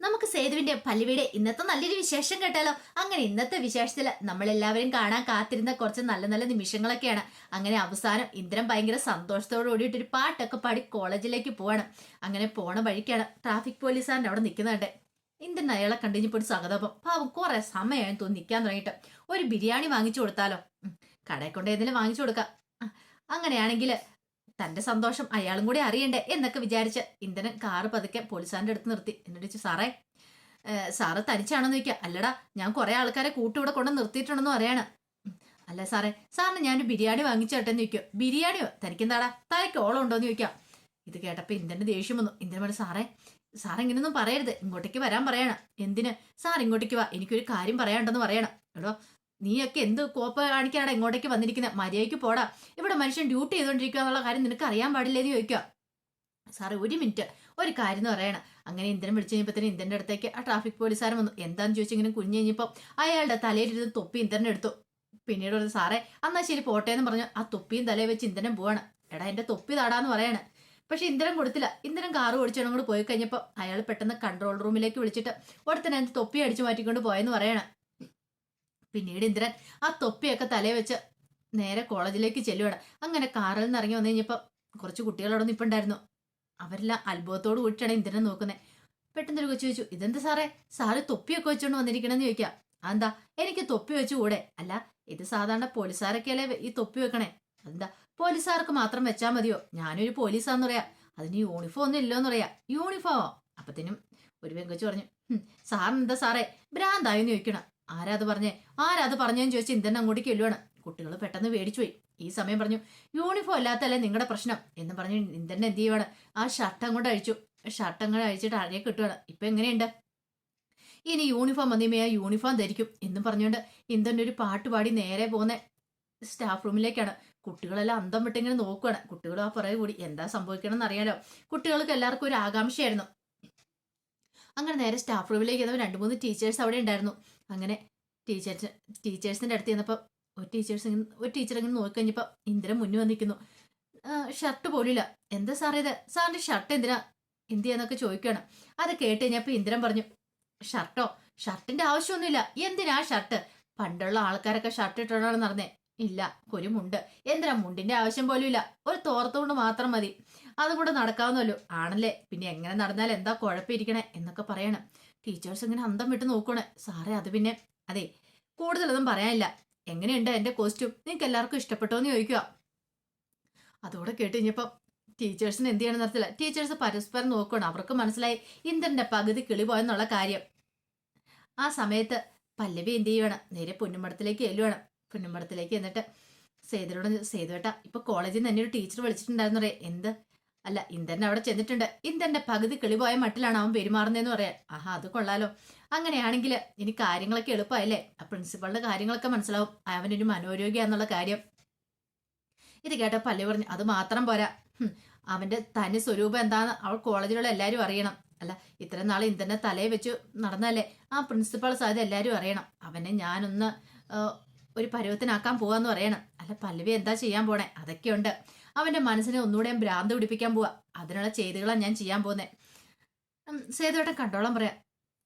നമുക്ക് സേതുവിന്റെ പല്ലുവിടെ ഇന്നത്തെ നല്ലൊരു വിശേഷം കേട്ടാലോ? അങ്ങനെ ഇന്നത്തെ വിശേഷത്തിൽ നമ്മളെല്ലാവരും കാണാൻ കാത്തിരുന്ന കുറച്ച് നല്ല നല്ല നിമിഷങ്ങളൊക്കെയാണ്. അങ്ങനെ അവസാനം ഇന്ദ്രൻ ഭയങ്കര സന്തോഷത്തോടു കൂടിയിട്ട് ഒരു പാട്ടൊക്കെ പാടി കോളേജിലേക്ക് പോവാണ്. അങ്ങനെ പോണ വഴിക്കാണ് ട്രാഫിക് പോലീസുകാരൻ അവിടെ നിൽക്കുന്നുണ്ട്. ഇന്ദ്രൻ അയാളെ കണ്ടിഞ്ഞപ്പോൾ ഒരു സഹതാപം. പാവം കുറെ സമയമായി തോന്നി നിൽക്കാൻ തുടങ്ങിയിട്ട്. ഒരു ബിരിയാണി വാങ്ങിച്ചു കൊടുത്താലോ? കടയിൽ കൊണ്ട് ഏതെങ്കിലും വാങ്ങിച്ചു കൊടുക്കാം. അങ്ങനെയാണെങ്കിൽ തന്റെ സന്തോഷം അയാളും കൂടി അറിയണ്ടേ എന്നൊക്കെ വിചാരിച്ച് ഇന്ധനൻ കാറ് പതുക്കെ പോലീസാറിന്റെ അടുത്ത് നിർത്തി. എന്നിട്ട് ചോദിച്ചു സാറേ സാറ് തനിച്ചാണെന്ന് ചോദിക്കുക അല്ലടാ ഞാൻ കുറെ ആൾക്കാരെ കൂട്ടിവിടെ കൊണ്ട് നിർത്തിയിട്ടുണ്ടെന്ന് പറയാണ്. അല്ല സാറേ സാറിന് ഞാനൊരു ബിരിയാണി വാങ്ങിച്ചോട്ടെന്ന് ചോദിക്കും. ബിരിയാണിയോ? തനിക്കെന്താടാ? തനിക്ക് ഓളം ഉണ്ടോന്ന് ചോദിക്കാം. ഇത് കേട്ടപ്പോൾ ഇന്ദ്രന് ദേഷ്യം വന്നു. ഇന്ദ്രൻ പറഞ്ഞു സാറേ സാർ ഇങ്ങനെയൊന്നും പറയരുത്. ഇങ്ങോട്ടേക്ക് വരാൻ പറയണം. എന്തിന്? സാർ ഇങ്ങോട്ടേക്ക് വാ. എനിക്കൊരു കാര്യം പറയാണ്ടെന്ന് പറയണം. എടോ നീയൊക്കെ എന്ത് കോപ്പ കാണിക്കാണ് ഇങ്ങോട്ടേക്ക് വന്നിരിക്കുന്നത് മര്യാദയ്ക്ക് പോടാ. ഇവിടെ മനുഷ്യൻ ഡ്യൂട്ടി ചെയ്തുകൊണ്ടിരിക്കുക എന്നുള്ള കാര്യം നിനക്ക് അറിയാൻ പാടില്ലേന്ന് ചോദിക്കുക സാറേ ഒരു മിനിറ്റ്. ഒരു കാര്യം എന്ന് പറയണം. അങ്ങനെ ഇന്ധനം വിളിച്ചു കഴിഞ്ഞപ്പോൾ ഇന്ധന്റെ അടുത്തേക്ക് ആ ട്രാഫിക് പോലീസുകാരൻ വന്നു. എന്താന്ന് ചോദിച്ചു ഇങ്ങനെ കുഞ്ഞു കഴിഞ്ഞപ്പോൾ അയാളുടെ തലയിലിരുന്ന് തൊപ്പി ഇന്ധനം എടുത്തു. പിന്നീട് ഒരു സാറേ അന്നാ ശരി പോട്ടെ എന്ന് പറഞ്ഞു. ആ തൊപ്പിയും തലയിൽ വെച്ച് ഇന്ധനം പോവാണ്. എടാ എന്റെ തൊപ്പി താടാന്ന് പറയാണ്. പക്ഷെ ഇന്ധനം കൊടുത്തില്ല. ഇന്ധനം കാറ് ഓടിച്ചാണ് കൂടെ പോയി കഴിഞ്ഞപ്പോൾ അയാൾ പെട്ടെന്ന് കൺട്രോൾ റൂമിലേക്ക് വിളിച്ചിട്ട് അതിന്റെ തൊപ്പി അടിച്ചു മാറ്റിക്കൊണ്ട് പോയെന്ന് പറയണം. പിന്നീട് ഇന്ദ്രൻ ആ തൊപ്പിയൊക്കെ തലയിൽ വെച്ച് നേരെ കോളേജിലേക്ക് ചെല്ലുവാണ്. അങ്ങനെ കാറിൽ നിന്ന് ഇറങ്ങി വന്നു കഴിഞ്ഞപ്പോൾ കുറച്ച് കുട്ടികളോടൊന്നും ഇപ്പം ഉണ്ടായിരുന്നു അവരെല്ലാം അത്ഭുതത്തോട് കൂട്ടിയിട്ടാണ് ഇന്ദ്രനെ നോക്കുന്നത്. പെട്ടെന്നൊരു കൊച്ചു ചോദിച്ചു ഇതെന്താ സാറേ? സാറ് തൊപ്പിയൊക്കെ വെച്ചുകൊണ്ട് വന്നിരിക്കണമെന്ന് ചോദിക്കുക അതെന്താ? എനിക്ക് തൊപ്പി വെച്ചു കൂടെ. അല്ല ഇത് സാധാരണ പോലീസുകാരൊക്കെയല്ലേ ഈ തൊപ്പി വെക്കണേ? അതെന്താ? പോലീസുകാർക്ക് മാത്രം വെച്ചാൽ മതിയോ? ഞാനൊരു പോലീസാന്ന് പറയാ. അതിന് യൂണിഫോം ഒന്നും ഇല്ലോന്ന് പറയാ. യൂണിഫോമോ? അപ്പത്തിനും ഒരു പെങ്കൊച്ചു പറഞ്ഞു "ഹും, സാറിന് എന്താ സാറേ? ഭ്രാന്തായെന്ന് ചോദിക്കണം. ആരാ അത് പറഞ്ഞേ? ആരാ അത് പറഞ്ഞേന്ന് ചോദിച്ച് ഇന്ദ്രൻ അങ്ങോട്ടേക്ക് ചെല്ലുവാണ്. കുട്ടികൾ പെട്ടെന്ന് പേടിച്ചു പോയി ഈ സമയം പറഞ്ഞു യൂണിഫോം ഇല്ലാത്തല്ലേ നിങ്ങളുടെ പ്രശ്നം? എന്ന് പറഞ്ഞു ഇന്ദ്രൻ എന്ത് ചെയ്യുവാണ്? ആ ഷർട്ട് അങ്ങോട്ട് അഴിച്ചു. ഷർട്ട് അങ്ങോട്ട് അഴിച്ചിട്ട് അഴയെ കിട്ടുവാണ്. ഇപ്പൊ എങ്ങനെയുണ്ട്? ഇനി യൂണിഫോം വന്നിമേ ആ യൂണിഫോം ധരിക്കും എന്നും പറഞ്ഞുകൊണ്ട് ഇന്ദ്രൻ ഒരു പാട്ട് പാടി നേരെ പോകുന്ന സ്റ്റാഫ് റൂമിലേക്കാണ് കുട്ടികളെല്ലാം അന്തം വിട്ടിങ്ങനെ നോക്കുവാണ്. കുട്ടികൾ ആ പുറകെ കൂടി. എന്താ സംഭവിക്കണം എന്നറിയാലോ കുട്ടികൾക്ക് എല്ലാവർക്കും ഒരു ആകാംക്ഷയായിരുന്നു. അങ്ങനെ നേരെ സ്റ്റാഫ് റൂമിലേക്ക് ചെന്നപ്പോൾ രണ്ട് മൂന്ന് ടീച്ചേഴ്സ് അവിടെ ഉണ്ടായിരുന്നു. അങ്ങനെ ടീച്ചേഴ്സ് ടീച്ചേഴ്സിന്റെ അടുത്ത് ചെന്നപ്പോൾ ഒരു ടീച്ചേഴ്സ് ഇങ്ങനെ ഒരു ടീച്ചർ ഇങ്ങനെ നോക്കിക്കഴിഞ്ഞപ്പോൾ ഇന്ദ്രൻ മുന്നിൽ വന്നിരിക്കുന്നു ഷർട്ട് പോലില്ല എന്താ സാറേ ഇത്? സാറിന്റെ ഷർട്ട് എന്തിനാ? എന്ത് ചെയ്യാന്നൊക്കെ ചോദിക്കുകയാണ്. അത് കേട്ട് കഴിഞ്ഞപ്പോൾ ഇന്ദ്രൻ പറഞ്ഞു ഷർട്ടോ? ഷർട്ടിന്റെ ആവശ്യമൊന്നുമില്ല. എന്തിനാ ഷർട്ട്? പണ്ടുള്ള ആൾക്കാരൊക്കെ ഷർട്ട് ഇട്ടോണ്ടാണ് നടന്നേ. ഇല്ല ഒരു മുണ്ട്. എന്തിനാ മുണ്ടിന്റെ ആവശ്യം പോലും ഇല്ല ഒരു തോർത്തുകൊണ്ട് മാത്രം മതി. അതുകൂടെ നടക്കാവുന്നല്ലോ ആണല്ലേ? പിന്നെ എങ്ങനെ നടന്നാൽ എന്താ കുഴപ്പമിരിക്കണേ? എന്നൊക്കെ പറയണം. ടീച്ചേഴ്സ് ഇങ്ങനെ അന്തം വിട്ട് നോക്കണേ സാറേ അത് പിന്നെ അതെ കൂടുതലൊന്നും പറയാനില്ല. എങ്ങനെയുണ്ട് എന്റെ കോസ്റ്റ്യൂം നിങ്ങൾക്ക് എല്ലാവർക്കും ഇഷ്ടപ്പെട്ടോ എന്ന് ചോദിക്കുക അതോടെ കേട്ട് കഴിഞ്ഞപ്പം ടീച്ചേഴ്സിന് എന്ത് ചെയ്യണം നടത്തില്ല ടീച്ചേഴ്സ് പരസ്പരം നോക്കണം അവർക്ക് മനസ്സിലായി ഇന്ദ്രന്റെ പകുതി കിളി പോയെന്നുള്ള കാര്യം. ആ സമയത്ത് പല്ലവി എന്ത് ചെയ്യണം നേരെ പൊന്നുമടത്തിലേക്ക് ചെല്ലുവാണ്. പൊന്നുമടത്തിലേക്ക് എന്നിട്ട് സേതുരോട് സേതുവേട്ട ഇപ്പൊ കോളേജിൽ നിന്ന് തന്നെ ഒരു ടീച്ചർ വിളിച്ചിട്ടുണ്ടായിരുന്നു എന്ത്? അല്ല ഇന്ദൻ അവിടെ ചെന്നിട്ടുണ്ട്. ഇന്ദന്റെ പകുതി കിളിപോയ മട്ടിലാണ് അവൻ പെരുമാറുന്നതെന്ന് പറയാൻ. ആഹാ അത് കൊള്ളാലോ. അങ്ങനെയാണെങ്കിൽ ഇനി കാര്യങ്ങളൊക്കെ എളുപ്പമല്ലേ ആ പ്രിൻസിപ്പളുടെ കാര്യങ്ങളൊക്കെ മനസ്സിലാവും. അവനൊരു മനോരോഗ്യാന്നുള്ള കാര്യം. ഇത് കേട്ട പല്ലി പറഞ്ഞു അത് മാത്രം പോരാ. അവന്റെ തനി സ്വരൂപം എന്താന്ന് അവൾ കോളേജിലുള്ള എല്ലാവരും അറിയണം. അല്ല ഇത്രയും നാൾ ഇന്ദ്രനെ തലയെ വെച്ച് നടന്നല്ലേ ആ പ്രിൻസിപ്പൾ സാധ്യത എല്ലാവരും അറിയണം. അവനെ ഞാനൊന്ന് ഒരു പരുവത്തിനാക്കാൻ പോവാന്ന് പറയണം. അല്ല പല്ലവി എന്താ ചെയ്യാൻ പോണേ? അതൊക്കെയുണ്ട്. അവന്റെ മനസ്സിനെ ഒന്നുകൂടെ ഭ്രാന്ത് പിടിപ്പിക്കാൻ പോവാ. അതിനുള്ള ചെയ്തുകളാണ് ഞാൻ ചെയ്യാൻ പോകുന്നത് സേതുവേട്ടൻ കണ്ടോളം പറയാം.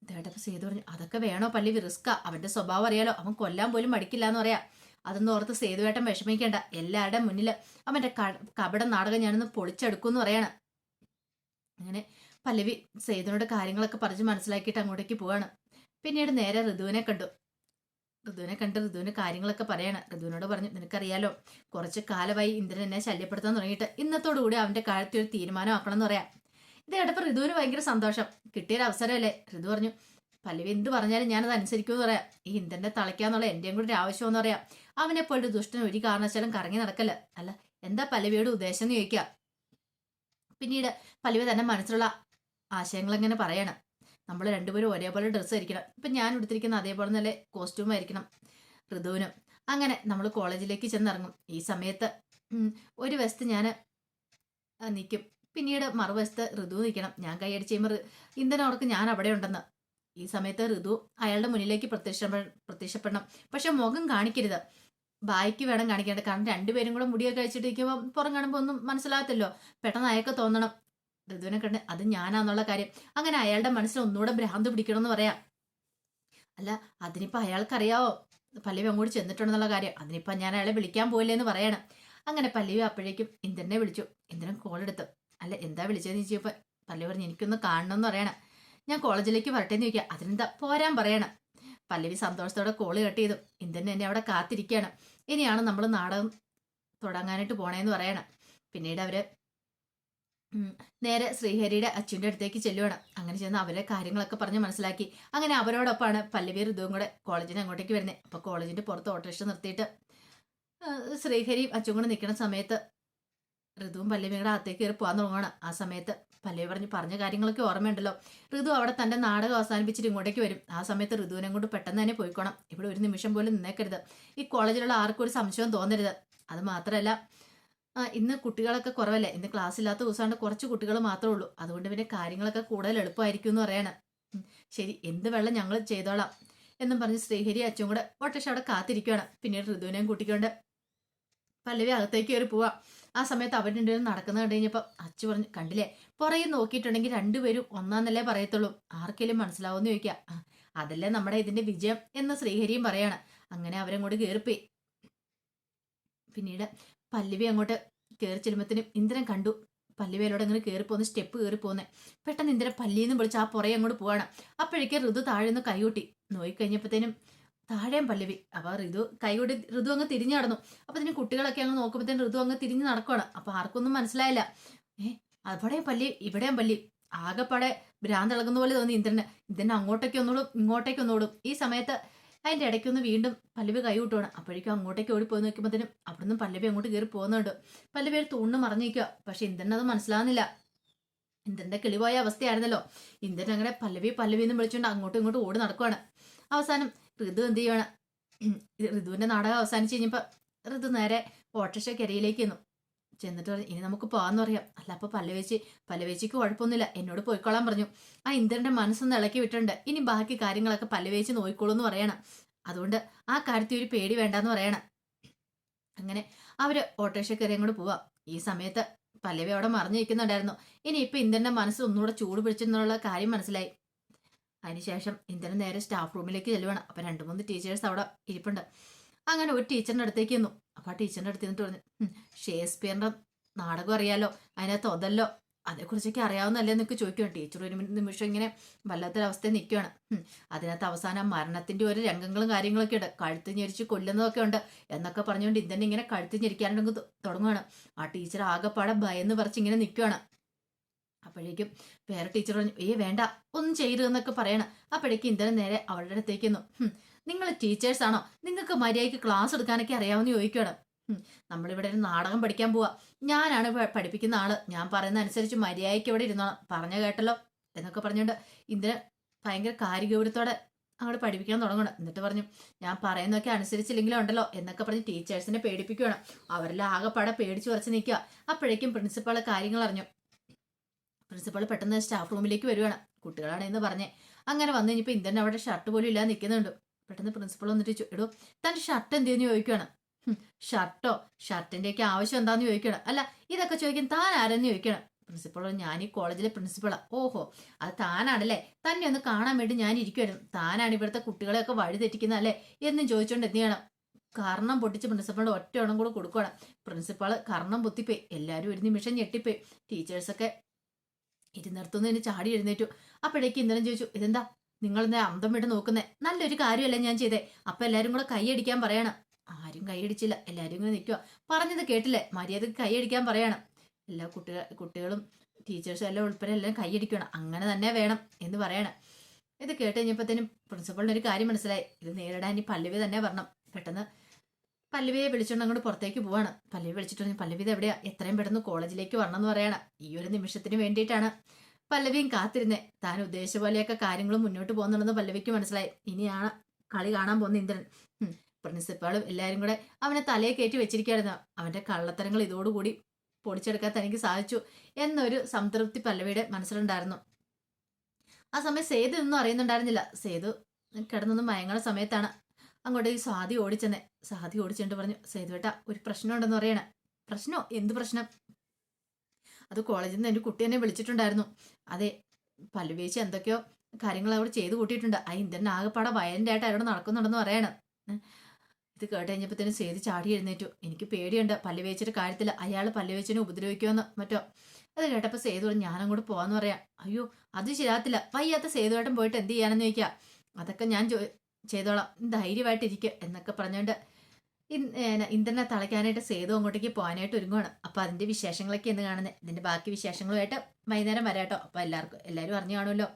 ഇതേട്ടപ്പോ സേതു പറഞ്ഞു അതൊക്കെ വേണോ പല്ലവി റിസ്ക്കാ. അവന്റെ സ്വഭാവം അറിയാലോ. അവൻ കൊല്ലാൻ പോലും മടിക്കില്ല എന്ന് പറയാം. അതൊന്നും ഓർത്ത് സേതുവേട്ടൻ വിഷമിക്കേണ്ട. എല്ലാവരുടെ മുന്നിൽ അവന്റെ കപട നാടകം ഞാനൊന്ന് പൊളിച്ചെടുക്കുമെന്ന് പറയാണ്. അങ്ങനെ പല്ലവി സേതുവിനോട് കാര്യങ്ങളൊക്കെ പറഞ്ഞ് മനസ്സിലാക്കിയിട്ട് അങ്ങോട്ടേക്ക് പോവാണ്. പിന്നീട് നേരെ ഋതുവിനെ കണ്ടു. ഋതുവിനെ കണ്ട് ഋതുവിന് കാര്യങ്ങളൊക്കെ പറയാണ്. ഋതുവിനോട് പറഞ്ഞു നിനക്കറിയാലോ കുറച്ച് കാലമായി ഇന്ദ്രൻ എന്നെ ശല്യപ്പെടുത്താൻ തുടങ്ങിയിട്ട് ഇന്നത്തോടു കൂടി അവന്റെ കാര്യത്തിൽ ഒരു തീരുമാനമാക്കണം എന്ന് പറയാം. ഇത് കേട്ടപ്പോൾ ഋതുവിന് ഭയങ്കര സന്തോഷം. കിട്ടിയൊരു അവസരമല്ലേ? ഋതു പറഞ്ഞു പല്ലവി എന്ത് പറഞ്ഞാലും ഞാനത് അനുസരിക്കുമെന്ന് പറയാം. ഈ ഇന്ദ്രനെ തളയ്ക്കാന്നുള്ള എന്റെയും കൂടി ഒരു ആവശ്യമെന്ന് പറയാം. അവനെ പോലൊരു ദുഷ്ടൻ ഒരു കാരണവശാലും കറങ്ങി നടക്കല്ല. അല്ല എന്താ പല്ലവിയുടെ ഉദ്ദേശം എന്ന് ചോദിക്കുക? പിന്നീട് പല്ലവി തന്നെ മനസ്സിലുള്ള ആശയങ്ങൾ എങ്ങനെ പറയണം? നമ്മൾ രണ്ടുപേരും ഒരേപോലെ ഡ്രസ്സ് ആയിരിക്കണം. ഇപ്പം ഞാൻ എടുത്തിരിക്കുന്ന അതേപോലെ തന്നെ കോസ്റ്റ്യൂം ആയിരിക്കണം. ഋതുവിനും. അങ്ങനെ നമ്മൾ കോളേജിലേക്ക് ചെന്നിറങ്ങും. ഈ സമയത്ത് ഒരു വശത്ത് ഞാൻ നിൽക്കും പിന്നീട് മറുവശത്ത് ഋതു നിൽക്കണം. ഞാൻ കൈയടിച്ച് കഴിയുമ്പോൾ ഇന്ധനം അവർക്ക് ഞാൻ അവിടെ ഉണ്ടെന്ന്. ഈ സമയത്ത് ഋതു അയാളുടെ മുന്നിലേക്ക് പ്രത്യക്ഷ പ്രത്യക്ഷപ്പെടണം. പക്ഷെ മുഖം കാണിക്കരുത്. ബായ്ക്ക് വേണം കാണിക്കേണ്ടത് കാരണം രണ്ടുപേരും കൂടെ മുടിയൊക്കെ കഴിച്ചിട്ട് നിൽക്കുമ്പോൾ പുറം കാണുമ്പോൾ ഒന്നും മനസ്സിലാകത്തില്ലോ. പെട്ടെന്ന് അയാൾക്ക് തോന്നണം. ഋതുവിനെ കണ്ട് അത് ഞാനാന്നുള്ള കാര്യം. അങ്ങനെ അയാളുടെ മനസ്സിൽ ഒന്നുകൂടെ ഭ്രാന്ത് പിടിക്കണം എന്ന് പറയാം. അല്ല അതിനിപ്പോൾ അയാൾക്കറിയാവോ? പല്ലവി അങ്ങോട്ട് ചെന്നിട്ടുണ്ടെന്നുള്ള കാര്യം. അതിനിപ്പോൾ ഞാൻ അയാളെ വിളിക്കാൻ പോയില്ലേ എന്ന് പറയണം. അങ്ങനെ പല്ലവി അപ്പോഴേക്കും ഇന്ദ്രനെ വിളിച്ചു. ഇന്ദ്രൻ കോൾ എടുത്തു. അല്ല എന്താ വിളിച്ചതെന്ന് ചോദിച്ചപ്പോൾ പല്ലവി പറഞ്ഞു എനിക്കൊന്ന് കാണണം എന്ന് പറയണം. ഞാൻ കോളേജിലേക്ക് വരട്ടെ എന്ന് ചോദിക്കുക അതിനെന്താ പോരാൻ പറയണം? പല്ലവി സന്തോഷത്തോടെ കോൾ കട്ട് ചെയ്തു. ഇന്ദ്രൻ എന്നെ അവിടെ കാത്തിരിക്കുകയാണ്. ഇനിയാണ് നമ്മൾ നാടകം തുടങ്ങാനായിട്ട് പോണേന്ന് പറയണം. പിന്നീട് അവർ ഉം, നേരെ ശ്രീഹരിയുടെ അച്ഛന്റെ അടുത്തേക്ക് ചെല്ലുവാണ്. അങ്ങനെ ചെന്ന് അവരെ കാര്യങ്ങളൊക്കെ പറഞ്ഞ് മനസ്സിലാക്കി. അങ്ങനെ അവരോടൊപ്പമാണ് പല്ലവി ഋതുവും കൂടെ കോളേജിന് അങ്ങോട്ടേക്ക് വരുന്നത് അപ്പോൾ കോളേജിന്റെ പുറത്ത് ഓട്ടോറിക്ഷ നിർത്തിയിട്ട് ശ്രീഹരിയും അച്ഛൻ കൂടെ നിൽക്കുന്ന സമയത്ത് ഋതുവും പല്ലവിയും അകത്തേക്ക് കയറി പോകാൻ തുടങ്ങുകയാണ് ആ സമയത്ത് പല്ലവി പറഞ്ഞ് പറഞ്ഞ കാര്യങ്ങളൊക്കെ ഓർമ്മയുണ്ടല്ലോ. ഋതു അവിടെ തന്റെ നാടകം അവസാനിപ്പിച്ചിട്ട് ഇങ്ങോട്ടേക്ക് വരും. ആ സമയത്ത് ഋതുവിനെ കൊണ്ട് പെട്ടെന്ന് തന്നെ പോയിക്കോണം. ഇവിടെ ഒരു നിമിഷം പോലും നിന്നേക്കരുത്. ഈ കോളേജിലുള്ള ആർക്കും ഒരു സംശയം തോന്നരുത്. അത് മാത്രമല്ല ആ, ഇന്ന് കുട്ടികളൊക്കെ കുറവല്ലേ? ഇന്ന് ക്ലാസ് ഇല്ലാത്ത ദിവസമാണ്ട് കുറച്ച് കുട്ടികൾ മാത്രമേ ഉള്ളൂ. അതുകൊണ്ട് പിന്നെ കാര്യങ്ങളൊക്കെ കൂടുതൽ എളുപ്പമായിരിക്കും എന്ന് പറയണം. ശരി എന്ത് വെള്ളം ഞങ്ങൾ ചെയ്തോളാം എന്നും പറഞ്ഞ് ശ്രീഹരി അച്ഛനും കൂടെ ഒട്ടേഷ അവിടെ കാത്തിരിക്കുകയാണ് പിന്നീട് ഋതുവിനെയും കൂട്ടിക്കൊണ്ട് പല്ലവി അകത്തേക്ക് കയറി പോവാം. ആ സമയത്ത് അവരുടെ രണ്ടുപേരും നടക്കുന്നത് കണ്ടു കഴിഞ്ഞപ്പോൾ അച്ഛ പറഞ്ഞു കണ്ടില്ലേ പുറകെ നോക്കിയിട്ടുണ്ടെങ്കിൽ രണ്ടുപേരും ഒന്നാന്നല്ലേ പറയത്തുള്ളൂ. ആർക്കെങ്കിലും മനസ്സിലാവുമെന്ന് ചോദിക്കുക "ആ, അതല്ലേ നമ്മുടെ ഇതിന്റെ വിജയം എന്ന് ശ്രീഹരിയും പറയാണ്. അങ്ങനെ അവരും കൂടി കയറിപ്പോയി പിന്നീട് പല്ലവി അങ്ങോട്ട് കയറി ചെല്ലുമ്പത്തിനും ഇന്ദ്രൻ കണ്ടു. പല്ലവിയിലൂടെ അങ്ങനെ കയറി പോകുന്ന സ്റ്റെപ്പ് കയറി പോകുന്നത് പെട്ടെന്ന് ഇന്ദ്രൻ പല്ലിയിൽ നിന്നും വിളിച്ച് ആ പുറയെ അങ്ങോട്ട് പോവാണ്. അപ്പോഴേക്കും ഋതു താഴെ നിന്ന് കൈകൂട്ടി. നോയി കഴിഞ്ഞപ്പോഴത്തേനും താഴെയും പല്ലവി. അപ്പൊ ഋതു കൈകൂട്ടി ഋതു അങ്ങ് തിരിഞ്ഞു നടന്നു. അപ്പൊ ഇതിന് കുട്ടികളൊക്കെ അങ്ങ് നോക്കുമ്പോഴത്തേനും ഋതു അങ്ങ് തിരിഞ്ഞു നടക്കുവാണ്. അപ്പോൾ ആർക്കൊന്നും മനസ്സിലായില്ല. ഏ അവിടെയും പല്ലി ഇവിടെയും പല്ലി. ആകെപ്പാടെ ഭ്രാന്തിളകുന്ന പോലെ തോന്നി ഇന്ദ്രന്. ഇന്ദ്രൻ അങ്ങോട്ടേക്ക് ഒന്നോടും ഇങ്ങോട്ടേക്ക് ഒന്നോടും ഈ സമയത്ത് അതിന്റെ ഇടയ്ക്കൊന്ന് വീണ്ടും പല്ലവി കൈവിട്ടുവാണ് അപ്പോഴേക്കും അങ്ങോട്ടേക്ക് ഓടി പോയി നോക്കുമ്പോഴത്തേനും അവിടുന്ന് പല്ലവി അങ്ങോട്ട് കയറി പോകുന്നുണ്ട്. പല്ലവി തൂണ് മറിഞ്ഞിരിക്കുക പക്ഷെ ഇന്ദ്രൻ അത് മനസ്സിലാകുന്നില്ല ഇന്ദ്രന്റെ കിളിപോയ അവസ്ഥയായിരുന്നല്ലോ. ഇന്ദ്രൻ അങ്ങനെ പല്ലവി പല്ലവി എന്ന് വിളിച്ചുകൊണ്ട് അങ്ങോട്ടും ഇങ്ങോട്ടും ഓടി നടക്കുവാണ്. അവസാനം ഋതു എന്ത് ചെയ്യുവാണ്? ഇത് ഋതുവിന്റെ നാടകം അവസാനിച്ച് കഴിഞ്ഞപ്പോൾ ഋതു നേരെ ഓട്ടോറിക്ഷ കരയിലേക്ക് ചെന്നു. ചെന്നിട്ട് പറഞ്ഞു ഇനി നമുക്ക് പോകാന്ന് പറയാം. അല്ല അപ്പൊ പല്ലവേച്ചി പല്ലവേച്ചിക്ക് കുഴപ്പമൊന്നുമില്ല. എന്നോട് പോയിക്കോളാൻ പറഞ്ഞു. ആ ഇന്ദ്രന്റെ മനസ്സൊന്ന് ഇളക്കി വിട്ടുണ്ട് ഇനി ബാക്കി കാര്യങ്ങളൊക്കെ പല്ലവേച്ചി നോയിക്കോളൂ എന്ന് പറയണം. അതുകൊണ്ട് ആ കാര്യത്തിൽ ഒരു പേടി വേണ്ടെന്ന് പറയണം. അങ്ങനെ അവർ ഓട്ടോറിക്ഷ കയറി അങ്ങോട്ട് പോവാം. ഈ സമയത്ത് പല്ലവി അവിടെ മറിഞ്ഞു നിൽക്കുന്നുണ്ടായിരുന്നു. ഇനി ഇപ്പൊ ഇന്ദ്രന്റെ മനസ്സ് ഒന്നുകൂടെ ചൂട് പിടിച്ചെന്നുള്ള കാര്യം മനസ്സിലായി. അതിനുശേഷം ഇന്ദ്രൻ നേരെ സ്റ്റാഫ് റൂമിലേക്ക് ചെല്ലുവാണ്. അപ്പൊ രണ്ടു മൂന്ന് ടീച്ചേഴ്സ് അവിടെ ഇരിപ്പുണ്ട്. അങ്ങനെ ഒരു ടീച്ചറിന്റെ അടുത്തേക്ക് ചെന്നു. അപ്പോൾ ആ ടീച്ചറിന്റെ അടുത്ത് നിന്നിട്ട് പറഞ്ഞു ഷേക്സ്പിയറിന്റെ നാടകം അറിയാലോ? അതിനകത്ത് ഒതല്ലോ? അതേക്കുറിച്ചൊക്കെ അറിയാവുന്നല്ലേ എന്നൊക്കെ ചോദിക്കുകയാണ് ടീച്ചർ ഒരു നിമിഷം ഇങ്ങനെ വല്ലാത്തൊരവസ്ഥയിൽ നിൽക്കുകയാണ് അതിനകത്ത് അവസാനം മരണത്തിന്റെ ഒരു രംഗങ്ങളും കാര്യങ്ങളൊക്കെ ഉണ്ട്. കഴുത്ത് ഞെരിച്ച് കൊല്ലുന്നതൊക്കെ ഉണ്ട് എന്നൊക്കെ പറഞ്ഞുകൊണ്ട് ഇതന്നെ ഇങ്ങനെ കഴുത്ത് ഞെരിക്കാനുണ്ടെങ്കിൽ തുടങ്ങുകയാണ് ആ ടീച്ചർ ആകെപ്പാടെ ഭയന്ന് പറിച്ച് ഇങ്ങനെ നിൽക്കുകയാണ് അപ്പോഴേക്കും വേറെ ടീച്ചർ പറഞ്ഞു ഏ വേണ്ട. ഒന്നും ചെയ്യരുതെന്നൊക്കെ പറയണം. അപ്പോഴേക്കും ഇന്ദ്രൻ നേരെ അവളുടെ അടുത്തേക്ക് വന്നു "ഹും, നിങ്ങൾ ടീച്ചേഴ്സ് ആണോ? നിങ്ങൾക്ക് മര്യാദയ്ക്ക് ക്ലാസ് എടുക്കാനൊക്കെ അറിയാവുന്ന ചോദിക്കണം "ഹും, നമ്മളിവിടെ ഒരു നാടകം പഠിക്കാൻ പോവാ. ഞാനാണ് പഠിപ്പിക്കുന്ന ആൾ. ഞാൻ പറയുന്ന അനുസരിച്ച് മര്യാദയ്ക്ക് ഇവിടെ ഇരുന്നോളാം. പറഞ്ഞ കേട്ടല്ലോ എന്നൊക്കെ പറഞ്ഞുകൊണ്ട് ഇന്ദ്ര ഭയങ്കര കാര്യഗൗരവത്തോടെ അങ്ങോട്ട് പഠിപ്പിക്കാൻ തുടങ്ങണം എന്നിട്ട് പറഞ്ഞു ഞാൻ പറയുന്നതൊക്കെ അനുസരിച്ചില്ലെങ്കിലും ഉണ്ടല്ലോ എന്നൊക്കെ പറഞ്ഞ് ടീച്ചേഴ്സിനെ പേടിപ്പിക്കുകയാണ് അവരെല്ലാം ആകെപ്പാടെ പേടിച്ചു കുറച്ച് നിൽക്കുക അപ്പോഴേക്കും പ്രിൻസിപ്പാളെ കാര്യങ്ങൾ അറിഞ്ഞു. പ്രിൻസിപ്പാൾ പെട്ടെന്ന് സ്റ്റാഫ് റൂമിലേക്ക് വരുവാണ്. കുട്ടികളാണ് എന്ന് പറഞ്ഞേ. അങ്ങനെ വന്നു കഴിഞ്ഞപ്പോൾ ഇന്ദ്രൻ അവിടെ ഷർട്ട് പോലും ഇല്ലാതെ നിൽക്കുന്നുണ്ട്. പെട്ടെന്ന് പ്രിൻസിപ്പൾ വന്നിട്ട് എടോ തന്റെ ഷർട്ട് എന്തെന്ന് ചോദിക്കുകയാണ് "ഹും, ഷർട്ടോ ഷർട്ടിന്റെയൊക്കെ ആവശ്യം എന്താന്ന് ചോദിക്കണം അല്ല ഇതൊക്കെ ചോദിക്കാൻ താൻ ആരെന്ന് ചോദിക്കണം പ്രിൻസിപ്പൾ ഞാൻ ഈ കോളേജിലെ പ്രിൻസിപ്പളാ ഓഹോ അത് താനാണല്ലേ? തന്നെ ഒന്ന് കാണാൻ വേണ്ടി ഞാൻ ഇരിക്കുമായിരുന്നു താനാണ് ഇവിടുത്തെ കുട്ടികളെയൊക്കെ വഴി തെറ്റിക്കുന്ന അല്ലേ? എന്നും ചോദിച്ചുകൊണ്ട് എന്ത് ചെയ്യണം കർണം പൊട്ടിച്ച് പ്രിൻസിപ്പളിന്റെ ഒറ്റ എണ്ണം കൂടെ കൊടുക്കണം പ്രിൻസിപ്പൾ കർണം പൊത്തിപ്പോയി. എല്ലാവരും ഒരു നിമിഷം ഞെട്ടിപ്പോയി. ടീച്ചേഴ്സൊക്കെ ഇരുന്നിടത്തുനിന്ന് ചാടി എഴുന്നേറ്റു. അപ്പോഴേക്ക് ഇന്ദ്രൻ ചോദിച്ചു ഇതെന്താ? നിങ്ങൾ എന്നെ അന്തം വിട്ട് നോക്കുന്നേ? നല്ലൊരു കാര്യമല്ല ഞാൻ ചെയ്തേ. അപ്പൊ എല്ലാരും കൂടെ കൈയടിക്കാൻ പറയണം. ആരും കൈയടിച്ചില്ല എല്ലാരും ഇങ്ങനെ നിൽക്കുക പറഞ്ഞത് കേട്ടില്ലേ? മര്യാദയ്ക്ക് കൈയടിക്കാൻ പറയണം. എല്ലാ കുട്ടികൾ കുട്ടികളും ടീച്ചേഴ്സും എല്ലാം ഉൾപ്പെടെ എല്ലാം കൈയടിക്കണം അങ്ങനെ തന്നെ വേണം എന്ന് പറയണം. ഇത് കേട്ട് കഴിഞ്ഞപ്പോഴത്തേനും പ്രിൻസിപ്പളിന് ഒരു കാര്യം മനസ്സിലായി. ഇത് നേരിടാൻ ഇനി പല്ലവി തന്നെ വരണം. പെട്ടെന്ന് പല്ലവിയെ വിളിച്ചുകൊണ്ട് അങ്ങോട്ട് പുറത്തേക്ക് പോവാണ്. പല്ലവി വിളിച്ചിട്ട് പറഞ്ഞു പല്ലവി എവിടെയാ? എത്രയും പെട്ടെന്ന് കോളേജിലേക്ക് വരണം എന്ന് പറയണം. ഈ ഒരു നിമിഷത്തിന് വേണ്ടിയിട്ടാണ്. പല്ലവിയും കാത്തിരുന്നേ. താൻ ഉദ്ദേശിച്ച പോലെയൊക്കെ കാര്യങ്ങൾ മുന്നോട്ട് പോകുന്നുണ്ടെന്ന് പല്ലവിക്ക് മനസ്സിലായി. ഇനിയാണ് കളി കാണാൻ പോകുന്ന ഇന്ദ്രൻ. പ്രിൻസിപ്പാളും എല്ലാവരും കൂടെ അവനെ തലയെ കയറ്റി വെച്ചിരിക്കുകയായിരുന്നു. അവന്റെ കള്ളത്തരങ്ങൾ ഇതോടുകൂടി പൊടിച്ചെടുക്കാൻ തനിക്ക് സാധിച്ചു എന്നൊരു സംതൃപ്തി പല്ലവിയുടെ മനസ്സിലുണ്ടായിരുന്നു. ആ സമയം സേതു ഒന്നും അറിയുന്നുണ്ടായിരുന്നില്ല. സേതു കിടന്നൊന്നും മയങ്ങണ സമയത്താണ് അങ്ങോട്ട് ഈ സ്വാതി ഓടിച്ചെന്നെ. സ്വാതി ഓടിച്ചിട്ട് പറഞ്ഞു സേതുവേട്ട ഒരു പ്രശ്നമുണ്ടെന്ന് പറയണേ. പ്രശ്നോ? എന്ത് പ്രശ്നം? അത് കോളേജിൽ നിന്ന് എന്റെ കുട്ടി എന്നെ വിളിച്ചിട്ടുണ്ടായിരുന്നു. അതെ പല്ലുവേച്ച് എന്തൊക്കെയോ കാര്യങ്ങൾ അവിടെ ചെയ്തു കൂട്ടിയിട്ടുണ്ട്. ആ ഇന്ത്യൻ ആകെപ്പാടെ വയലന്റ് ആയിട്ട് അവരോട് നടക്കുന്നുണ്ടെന്ന് പറയണം. ഇത് കേട്ട് തന്നെ സേതി ചാടി എഴുന്നേറ്റു. എനിക്ക് പേടിയുണ്ട് പല്ലുവേച്ചിയുടെ കാര്യത്തിൽ അയാൾ പല്ലുവേച്ചിനെ ഉപദ്രവിക്കുമെന്ന് മറ്റോ? അത് കേട്ടപ്പോൾ സേതു പറഞ്ഞു ഞാനങ്ങോട്ട് പോകാമെന്ന് പറയാം. അയ്യോ അത് ശരിയാകത്തില്ല. വയ്യാത്ത സേതുവായിട്ടും പോയിട്ട് എന്ത് ചെയ്യാനെന്ന് ചോദിക്കാം. അതൊക്കെ ഞാൻ ചെയ്തോളാം. ധൈര്യമായിട്ടിരിക്കുക എന്നൊക്കെ പറഞ്ഞുകൊണ്ട് ഇന്ദ്രനെ തളയ്ക്കാനായിട്ട് സേതു അങ്ങോട്ടേക്ക് പോകാനായിട്ട് ഒരുങ്ങുകയാണ് അപ്പോൾ അതിന്റെ വിശേഷങ്ങളൊക്കെ എന്ന് കാണുന്നത് ഇതിന്റെ ബാക്കി വിശേഷങ്ങളുമായിട്ട് വൈകുന്നേരം വരാം കേട്ടോ. അപ്പോൾ എല്ലാവർക്കും എല്ലാവരും അറിഞ്ഞു കാണുമല്ലോ.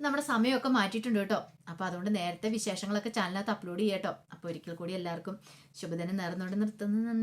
നമ്മുടെ സമയമൊക്കെ മാറ്റിയിട്ടുണ്ട് കേട്ടോ. അപ്പോൾ അതുകൊണ്ട് നേരത്തെ വിശേഷങ്ങളൊക്കെ ചാനലിനകത്ത് അപ്ലോഡ് ചെയ്യാട്ടോ അപ്പോൾ ഒരിക്കൽ കൂടി എല്ലാവർക്കും ശുഭദിനം നേർന്നുകൊണ്ട് നിർത്തുന്നു. നന്ദി.